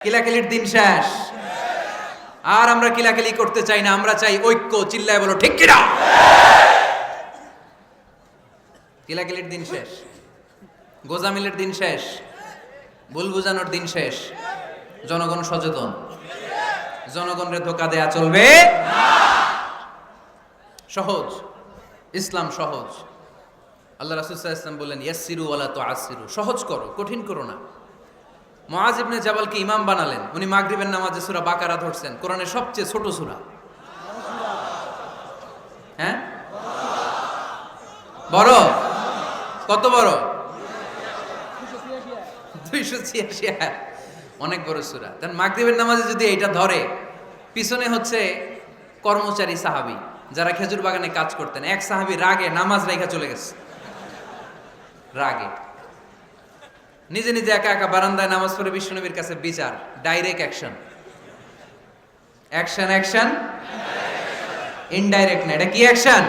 কিলাকিলির দিন শেষ। আর আমরা কিলাকিলি করতে চাই না, আমরা চাই ঐক্য, চিল্লায় বলো, ঠিক কিনা? কিলাকিলির দিন শেষ। গোজামিলের দিন শেষ। ভুল বুঝানোর দিন শেষ। জনগণ সচেতন। জনগণের ধোকা দেয়া চলবে? সহজ। ইসলাম সহজ। আল্লাহ রাসুল্লাহ ইসলাম বললেন ইয়াসিরু ওয়ালা তো আসিরু সহজ করো, কঠিন করো না। মুআজ ইবনে জাবালকে ইমাম বানালেন। উনি মাগরিবের নামাজে সূরা বাকারা ধরছেন। কোরআনের সবচেয়ে ছোট সূরা। হ্যাঁ? বড়? কত বড়? দুইশো ছিয়াশি। অনেক বড় সূরা। তার মাগরিবের নামাজে যদি এটা ধরে, পিছনে হচ্ছে কর্মচারী সাহাবী, যারা খেজুর বাগানে কাজ করতেন। এক সাহাবী রাগে, নামাজ রেখা চলে গেছে। রাগে। নিজে নিজে একা একা বারান্দায় নামাজ পড়ে বিশ্বনবীর কাছে বিচার direct action action action indirect না, এটা কি অ্যাকশন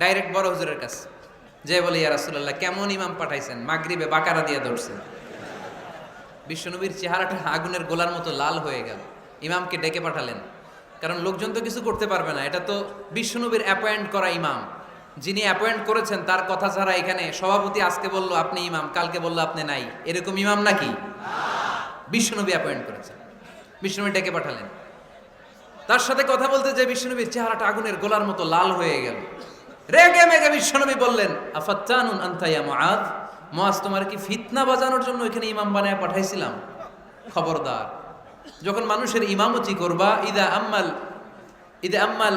ডাইরেক্ট বড় হুজুরের কাছে। যে বলে, ইয়া রাসূলুল্লাহ, কেমন ইমাম পাঠাইছেন? মাগরিবে বাকারা দিয়ে ধরছেন বিশ্বনবীর চেহারাটা আগুনের গোলার মতো লাল হয়ে গেল। ইমামকে ডেকে পাঠালেন। কারণ লোকজন তো কিছু করতে পারবে না। এটা তো বিশ্বনবীর অ্যাপয়েন্ট করা ইমাম। যিনি অ্যাপয়েন্ট করেছেন, তার কথা ছাড়া এখানে সভাপতি আজকে বলল, আপনি ইমাম, কালকে বলল আপনি নাই। এরকম ইমাম নাকি? বিশ্বনবী অ্যাপয়েন্ট করেছেন। বিশ্বনবী ডেকে পাঠালেন। তার সাথে কথা বলতে যে বিশ্বনবীর চেহারাটা আগুনের গোলার মতো লাল হয়ে গেল। রেগে মেগে বিশ্বনবী বললেন, আফাত্তানুন আন্তাইয়া মুআদ মুআজ তোমার কি ফিতনা বাজানোর জন্য এখানে ইমাম বানায় পাঠাইছিলাম? খবরদার, যখন মানুষের ইমামতি করবা, ইদা আম্মাল ইদা আম্মাল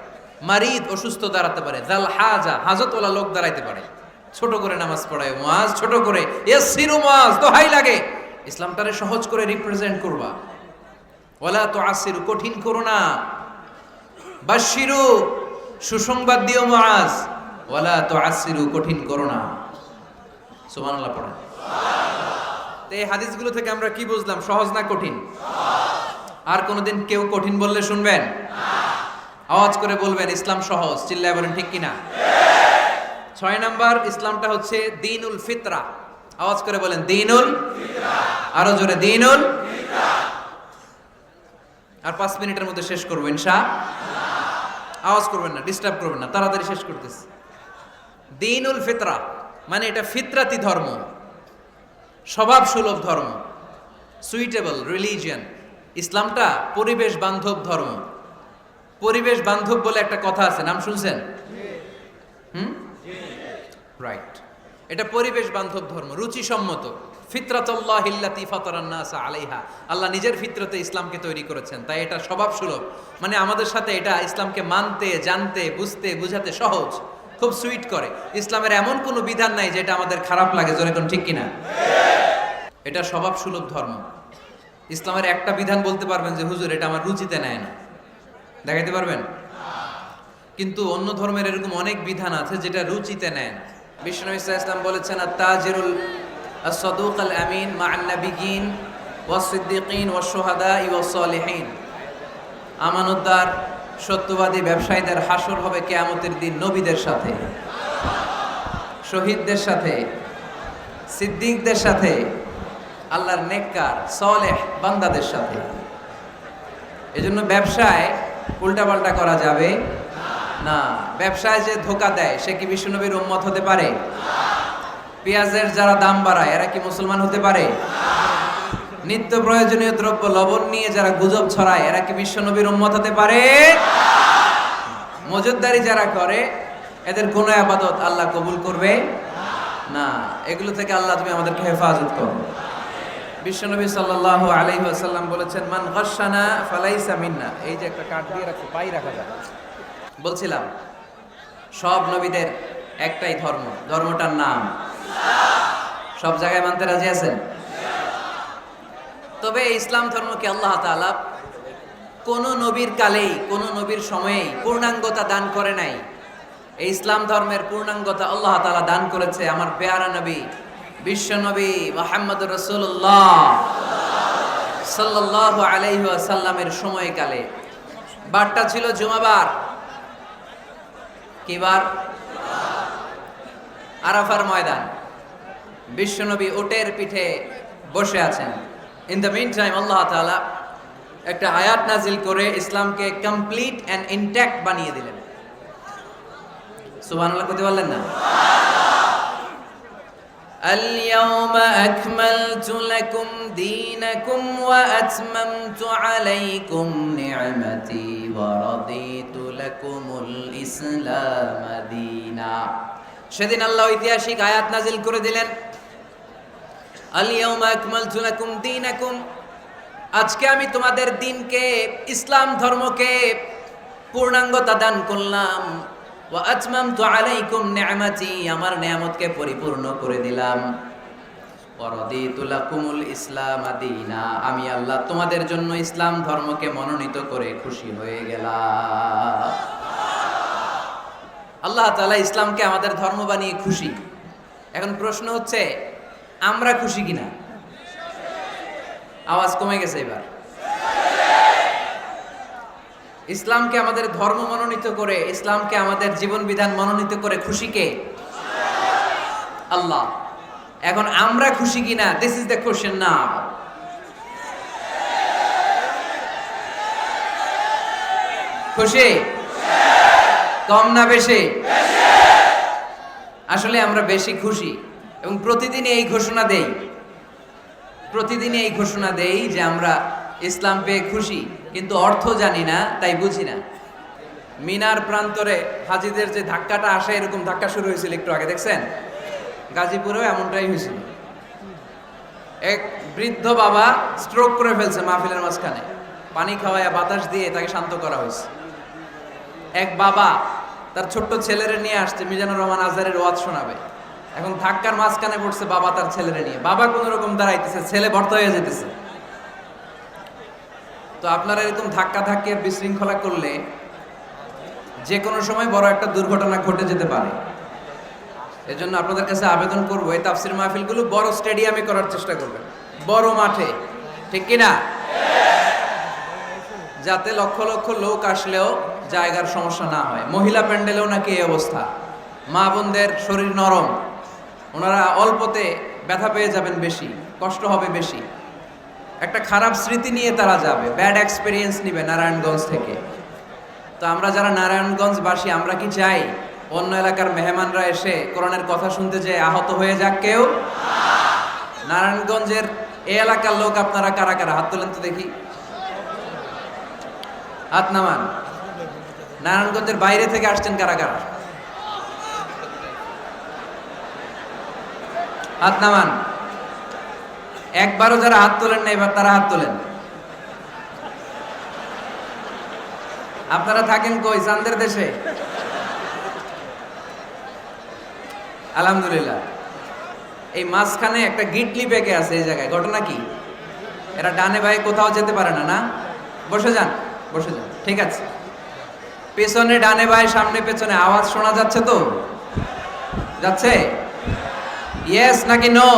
মারিদ অসুস্থ দাঁড়াতে পারে জাল হাজা হাজতওয়ালা লোক দাঁড়াইতে পারে। ছোট করে নামাজ পড়ায় মাজ ছোট করে এস সিরু তো হাই লাগে। ইসলামটারে সহজ করে রিপ্রেজেন্ট করবা। ওলা তো আসিরু কঠিন করো না। বাশিরু সুসংবাদ দিও মাজ ওলা তো আসিরু কঠিন করো না। সুবহানাল্লাহ পড়েন। তো এই হাদিসগুলো থেকে আমরা কি বুঝলাম? সহজ না কঠিন? আর কোনোদিন কেউ কঠিন বললে শুনবেন? আওয়াজ করে বলবেন ইসলাম সহজ। চিল্লায় বলেন ঠিক কিনা? ছয় নাম্বার ইসলামটা হচ্ছে দিনুল ফিতরা। আওয়াজ করে বলেন দিনুল আরও জোরে দিনুল আর পাঁচ মিনিটের মধ্যে শেষ করব ইনশা আওয়াজ করবেন না ডিস্টার্ব করবেন না তাড়াতাড়ি শেষ করতেছি। দিনুল ফিতরা মানে এটা ফিতরাতি ধর্ম। স্বভাব সুলভ ধর্ম। সুইটেবল রিলিজিয়ান ইসলামটা পরিবেশ বান্ধব ধর্ম। পরিবেশ বান্ধব বলে একটা কথা আছে, নাম শুনছেন? হুম? রাইট এটা পরিবেশ বান্ধব ধর্ম, রুচিসম্মত। ফিতরাতুল্লাহ ইল্লাতি ফাতারান্নাস আলাইহা। আল্লাহ নিজের ফিতরতে ইসলামকে তৈরি করেছেন, তাই এটা স্বভাব সুলভ মানে আমাদের সাথে এটা ইসলামকে মানতে, জানতে, বুঝতে, বুঝাতে সহজ, খুব সুইট করে। ইসলামের এমন কোনো বিধান নাই যেটা আমাদের খারাপ লাগে, জোরে কোন ঠিক কিনা? এটা স্বভাব সুলভ ধর্ম। ইসলামের একটা বিধান বলতে পারবেন যে, হুজুর, এটা আমার রুচিতে নেয় না। দেখাইতে পারবেন? কিন্তু অন্য ধর্মের এরকম অনেক বিধান আছে যেটা রুচিতে নেন। বিষ্ণু ইসা ইসলাম বলেছেন তাজেরুল সদুক আল আমিন মা আন্নাবিগিন ওয়াসিদ্দিকিন ওয়াসোহাদা ইওয়াসলিহীন আমানতদার, সত্যবাদী ব্যবসায়ীদের হাসর হবে কেয়ামতের দিন নবীদের সাথে, শহীদদের সাথে, সিদ্দিকদের সাথে, আল্লাহর নেককার, সলেহ বান্দাদের সাথে। এজন্য ব্যবসায় উল্টাপাল্টা করা যাবে? না। ব্যবসায় যে ধোকা দেয়, সে কি বিশ্বনবীর উম্মত হতে পারে? পেঁয়াজের যারা দাম বাড়ায়, এরা কি মুসলমান হতে পারে? নিত্য প্রয়োজনীয় দ্রব্য, লবণ নিয়ে যারা গুজব ছড়ায়, এরা কি বিশ্বনবীর উম্মত হতে পারে? মজুদদারি যারা করে, এদের কোন আবাদত আল্লাহ কবুল করবে? না। এগুলো থেকে আল্লাহ তুমি আমাদেরকে হেফাজত করো। বিশ্বনবী সাল্লাল্লাহু আলাইহি ওয়াসাল্লাম বলেছেন, মান গাশানা ফালাইসা মিন্না। এই যে একটা কাঠ দিয়ে রাখছে পাই রাখা যায়। বলছিলাম, সব নবীদের একটাই ধর্ম, ধর্মটার নাম। সব জায়গায় মানতে রাজি আছেন? তবে ইসলাম ধর্মকে আল্লাহ তাআলা কোন নবীর কালেই, কোন নবীর সময়েই পূর্ণাঙ্গতা দান করে নাই। এই ইসলাম ধর্মের পূর্ণাঙ্গতা আল্লাহ তাআলা দান করেছে আমার পেয়ারা নবী বিশ্ব নবী মোহাম্মদ রসুল্লাহ সাল্লাহ আলাইহি আসাল্লামের সময়কালে। বারটা ছিল জুমাবার। কিবার আরাফার ময়দান। বিশ্বনবী ওটের পিঠে বসে আছেন। In the mean time Allah তাআলা একটা আয়াত নাজিল করে ইসলামকে কমপ্লিট অ্যান্ড ইনট্যাক্ট বানিয়ে দিলেন। সুবহানাল্লাহ করতে পারলেন না? اليوم أكملت لكم دينكم وأتممت عليكم نعمتي ورضيت لكم الإسلام دينا সেদিন আল্লাহ ঐতিহাসিক আয়াত নাজিল করে দিলেন আলিয়াউমা আকমালতু লাকুম দীনাকুম আজকে আমি তোমাদের দিনকে ইসলাম ধর্মকে পূর্ণাঙ্গতা দান করলাম ওয়া আতমামতু আলাইকুম নি'মাতি, আমার নিয়ামতকে পরিপূর্ণ করে দিলাম। লাকুমুল ইসলাম দীনা, আমি আল্লাহ তোমাদের জন্য ইসলাম ধর্মকে মনোনীত করে খুশি হয়ে গেলাম। আল্লাহ তাআলা ইসলামকে আমাদের ধর্ম বানিয়ে খুশি। এখন প্রশ্ন হচ্ছে, আমরা খুশি কিনা? আওয়াজ কমে গেছে এবার। ইসলামকে আমাদের ধর্ম মনোনীত করে, ইসলামকে আমাদের জীবন বিধান মনোনীত করে খুশি কে? আল্লাহ। এখন আমরা খুশি কিনা? দিস ইজ দ্য কোশ্চেন না খুশি? কম না বেশি? আসলে আমরা বেশি খুশি। এবং প্রতিদিন এই ঘোষণা দেই। প্রতিদিন এই ঘোষণা দেই যে আমরা ইসলাম পেয়ে খুশি, কিন্তু অর্থ জানি না, তাই বুঝি না। মিনার প্রান্তরে হাজিদের যে ধাক্কাটা আসে, এরকম ধাক্কা শুরু হয়েছিল একটু আগে, দেখছেন? গাজীপুরেও এমনটাই হয়েছিল। এক বৃদ্ধ বাবা স্ট্রোক করে ফেলছে মাহফিলের মাঝখানে। পানি খাওয়ায় বাতাস দিয়ে তাকে শান্ত করা হয়েছে। এক বাবা তার ছোট্ট ছেলেরে নিয়ে আসছে, মিজানুর রহমান আজারের ওয়াজ শোনাবে। এখন ধাক্কার মাঝখানে পড়ছে বাবা তার ছেলেরে নিয়ে। বাবা কোনো রকম দাঁড়াইতেছে, ছেলে ভর্তা হয়ে যেতেছে তো আপনারা এরকম ধাক্কা ধাক্কে বিশৃঙ্খলা করলে যে কোনো সময় বড় একটা দুর্ঘটনা ঘটে যেতে পারে। এজন্য আপনাদের কাছে আবেদন করব, এই তাফসির মাহফিলগুলো বড় স্টেডিয়ামে করার চেষ্টা করবেন। বড় মাঠে, ঠিক কিনা? যাতে লক্ষ লক্ষ লোক আসলেও জায়গার সমস্যা না হয়। মহিলা প্যান্ডেলেও নাকি এই অবস্থা। মা বোনদের শরীর নরম। ওনারা অল্পতে ব্যথা পেয়ে যাবেন বেশি, কষ্ট হবে বেশি। একটা খারাপ স্মৃতি নিয়ে তারা যাবে। ব্যাড এক্সপিরিয়েন্স নিবে নারায়ণগঞ্জ থেকে। তো আমরা যারা নারায়ণগঞ্জবাসী, আমরা কি চাই? অন্য এলাকার মেহমানরা এসে কোরআনের কথা শুনতে যে আহত হয়ে যাক কেউ? নারায়ণগঞ্জের এই এলাকার লোক আপনারা কারা কারা? হাত তোলেন তো দেখি। হাত নামান। নারায়ণগঞ্জের বাইরে থেকে আসছেন কারা কারা? হাত নামান। একবারও যারা হাত তোলেন না, এবার তারা হাত তোলেন। আপনারা থাকেন কই? চান্দের দেশে? আলহামদুলিল্লাহ। এই মাঝখানে একটা গিটলি পেকে আছে এই জায়গায়। ঘটনা কি? এরা ডানে ভাই কোথাও যেতে পারে না না? বসে যান বসে যান, ঠিক আছে। পেছনে ডানে ভাই সামনে পেছনে আওয়াজ শোনা যাচ্ছে তো? যাচ্ছে? ইয়েস নাকি নো